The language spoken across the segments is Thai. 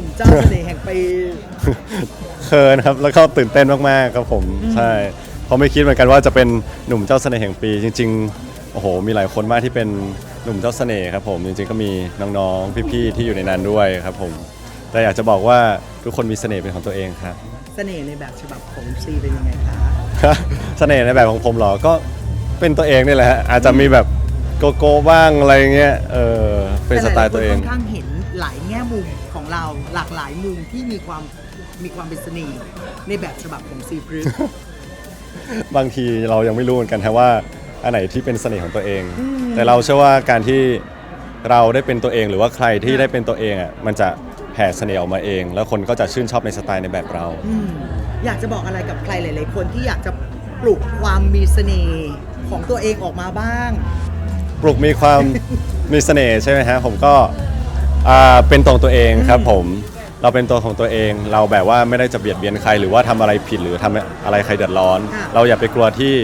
หนุ่มเจ้าเสน่ห์แห่งปีเคินครับ แล้วก็ตื่นเต้นมากๆครับผม ใช่เพราะไม่คิดเหมือนกันว่าจะเป็นหนุ่มเจ้าเสน่ห์แห่งปี จริง ๆ โอ้โห มีหลายคนมากที่เป็นหนุ่มเจ้าเสน่ห์ครับผม จริงๆ ก็มีน้องๆ พี่ๆ ที่อยู่ในนั้นด้วยครับผม แต่อยากจะบอกว่าทุกคนมีเสน่ห์เป็นของตัวเองครับ เสน่ห์ในแบบฉบับของซีเป็นยังไงคะเสน่ห์ในแบบของผมเหรอ ก็เป็นตัวเองนี่แหละฮะอาจจะมีแบบโกโก้บ้างอะไรเงี้ย เออ เป็นสไตล์ตัวเองแหายๆคนค่อนข้างเห็นหลายแง่ มุมของเราหลากหลายมุมที่มีความมีความเป็นเสน่ห์ในแบบฉบับของซีพฤกษ์บางทีเรายังไม่รู้เหมือนกันฮะว่าอันไหนที่เป็นเสน่ห์ของตัวเองแต่เราเชื่อว่าการที่เราได้เป็นตัวเองหรือว่าใครที่ได้เป็นตัวเองอะมันจะแผ่เสน่ห์ออกมาเอง แล้วคนก็จะชื่นชอบในสไตล์ในแบบเรา อืมอยากจะบอกอะไรกับใครหลาย ๆ คนที่อยากจะปลุกความมีเสน่ห์ของตัวเองออกมาบ้าง ปลุกมีความ มีเสน่ห์ใช่ไหมฮะผมก็ อ่าเป็นตัวของตัวเองครับผม เราเป็นตัวของตัวเอง เราแบบว่าไม่ได้จะเบียดเบียนใครหรือว่าทำอะไรผิดหรือทำอะไรใครเดือดร้อน ค่ะ เราอย่าไปกลัวที่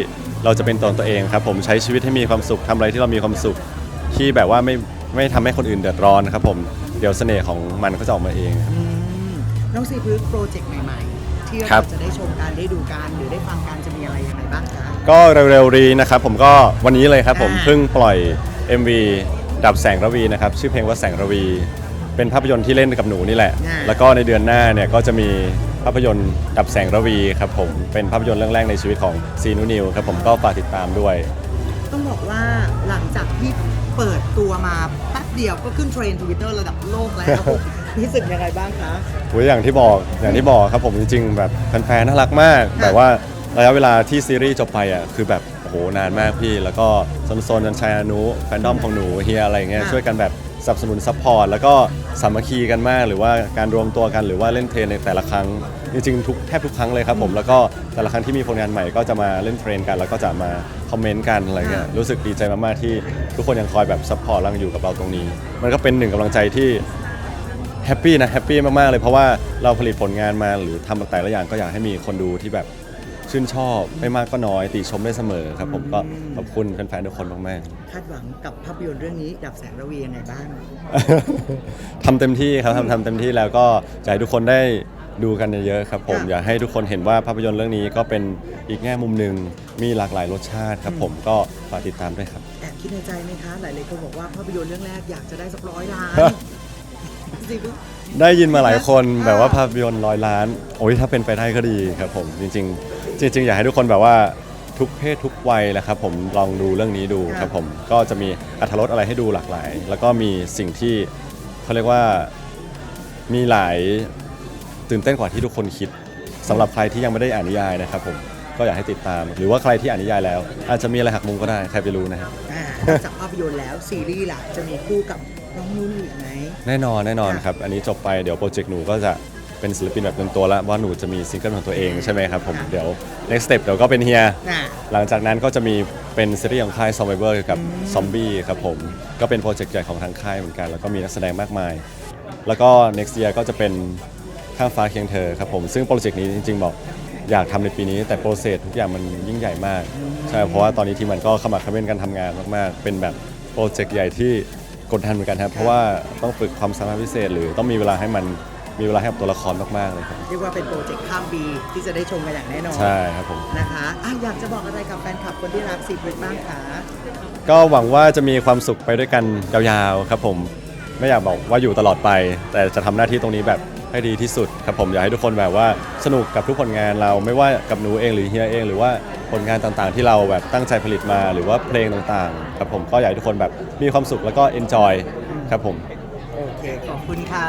เราจะเป็นตัวของตัวเองครับผมใช้ชีวิตให้มีความสุขทำอะไรที่เรามีความสุขที่แบบว่าไม่ไม่ทำให้คนอื่นเดือดร้อนครับผมเดี๋ยวเสน่ห์ของมันก็จะออกมาเองครับ อืมน้องซีพฤกษ์โปรเจกต์ใหม่ ๆ ที่ครัเราบ จะได้ชมกันได้ดูกันหรือได้ฟังกันจะมีอะไรยังไงบ้างคะ ก็เร็วๆนี้นะครับผมก็วันนี้เลยครับผมอ่า เพิ่งปล่อย MV ดับแสงระวีนะครับชื่อเพลงว่าแสงระวี เป็นภาพยนตร์ที่เล่นกับหนูนี่แหละแล้วก็ในเดือนหน้าเนี่ยก็จะมีภาพยนตร์ดับแสงระวีครับผมเป็นภาพยนตร์เรื่องแรกในชีวิตของซีนูนิวครับผมก็ฝากติดตามด้วย ต้องบอกว่าหลังจากที่เปิดตัวมาแป๊บเดียวก็ขึ้นเทรนด์ทวิตเตอร์ระดับโลกแล้ว รู้สึกยังไงบ้างคะ โอ้ยอย่างที่บอกอย่างที่บอกครับผมจริงๆแบบแฟนๆน่ารักมาก ค่ะ แบบว่าระยะเวลาที่ซีรีส์จบไปอะคือแบบโอ้โห นานมากพี่ แล้วก็โซนโซนจันชัยอนุแฟนดอมของหนูเฮียอะไรเงี้ยช่วยกันแบบสนับสนุนซัพพอร์ตแล้วก็สามัคคีกันมาก หรือว่าการรวมตัวกันหรือว่าเล่นเทรนในแต่ละครั้ง จริงๆทุกแทบทุกครั้งเลยครับผมแล้วก็แต่ละครั้งที่มีผลงานใหม่ก็จะมาเล่นเทรนกัน แล้วก็จะมาคอมเมนต์กันอะไรเงี้ยรู้สึกดีใจมากๆที่ทุกคนยังคอยแบบซัพพอร์ตแล้วก็อยู่กับเราตรงนี้ มันก็เป็นหนึ่งกำลังใจที่แฮปปี้นะแฮปปี้มากๆเลยเพราะว่าเราผลิตผลงานมาหรือทำแต่ละอย่างก็อยากให้มีคนดูที่แบบ ชื่นชอบไม่มากก็น้อยติชมได้เสมอครับ ผมก็ขอบคุณแฟนๆทุกคนมากคาดหวังกับภาพยนตร์เรื่องนี้ดับแสงระวียังไงบ้างๆทำเต็มที่ครับทำทำเต็มที่แล้วก็อยากให้ทุกคนได้ดูกันเยอะๆครับ ผมค่ะอยากให้ทุกคนเห็นว่าภาพยนตร์เรื่องนี้ก็เป็นอีกแง่มุมหนึ่งมีหลากหลายรสชาติครับผมก็ฝากติดตามด้วยครับ แอบคิดในใจไหมคะ หลายๆคนบอกว่าภาพยนตร์เรื่องแรกอยากจะได้สักร้อยล้านซีพฤกษ์ได้ยินมาหลายคนอ่า แบบว่าภาพยนตร์ร้อยล้าน โอ้ยถ้าเป็นไปได้ก็ดีครับ ผมจริงๆ จริงๆ อยากให้ทุกคนแบบว่าทุกเพศทุกวัยแหละครับผมลองดูเรื่องนี้ดูครับผมก็จะมีอรรถรสอะไรให้ดูหลากหลาย แล้วก็มีสิ่งที่เขาเรียกว่ามีหลายตื่นเต้นกว่าที่ทุกคนคิดสำหรับใครที่ยังไม่ได้อ่านนิยายนะครับผมก็อยากให้ติดตาม หรือว่าใครที่อ่านนิยายแล้ว อาจจะมีอะไรหักมุมก็ได้ใครไปรู้นะครับ อ่านอกจากภาพยนตร์แล้วซีรีส์ล่ะจะมีคู่กับน้องนุ่นอีกไหม แน่นอนแน่นอนค่ะ ครับ อันนี้จบไปเดี๋ยวโปรเจกต์หนูก็จะ เป็นศิลปินแบบเต็มตัวแล้วว่าหนูจะมีซิงเกิลของตัวเองใช่ไหมครับผมค่ะเดี๋ยว next step เดี๋ยวก็เป็นเฮีย น่ะ หลังจากนั้นก็จะมีเป็นซีรีส์ของค่าย Survivor เกี่ยวกับซอมบี้ครับผม ก็เป็นโปรเจกต์ใหญ่ของทางค่ายเหมือนกัน แล้วก็มีนักแสดงมากมาย แล้วก็ next year ก็จะเป็นข้างฟ้าเคียงเธอครับผม ซึ่งโปรเจกต์นี้จริงๆบอกอยากทำในปีนี้แต่โปรเซสทุกอย่างมันยิ่งใหญ่มาก ใช่ เพราะว่าตอนนี้ทีมมันก็ขมักเขม้นกันทำงานมากๆ เป็นแบบโปรเจกต์ใหญ่ที่กดดันเหมือนกันครับ เพราะว่าต้องฝึกความสามารถพิเศษ หรือต้องมีเวลาให้มัน มีเวลาให้กับตัวละครมากๆเลยครับ เรียกว่าเป็นโปรเจกต์ข้ามปีที่จะได้ชมกันอย่างแน่นอนใช่ครับผม นะคะอะอยากจะบอกอะไรกับแฟนคลับคนที่รักซีพฤกษ์บ้างคะก็หวังว่าจะมีความสุขไปด้วยกันยาวๆครับผม ไม่อยากบอกว่าอยู่ตลอดไป แต่จะทำหน้าที่ตรงนี้แบบให้ดีที่สุดครับผมอยากให้ทุกคนแบบว่าสนุกกับทุกผลงานเราไม่ว่ากับหนูเองหรือเฮียเอง หรือว่าผลงานต่างๆ ที่เราแบบตั้งใจผลิตมาหรือว่าเพลงต่างๆครับผมก็อยากให้ทุกคนแบบมีความสุขแล้วก็ enjoy ครับผม โอเคขอบคุณค่ะ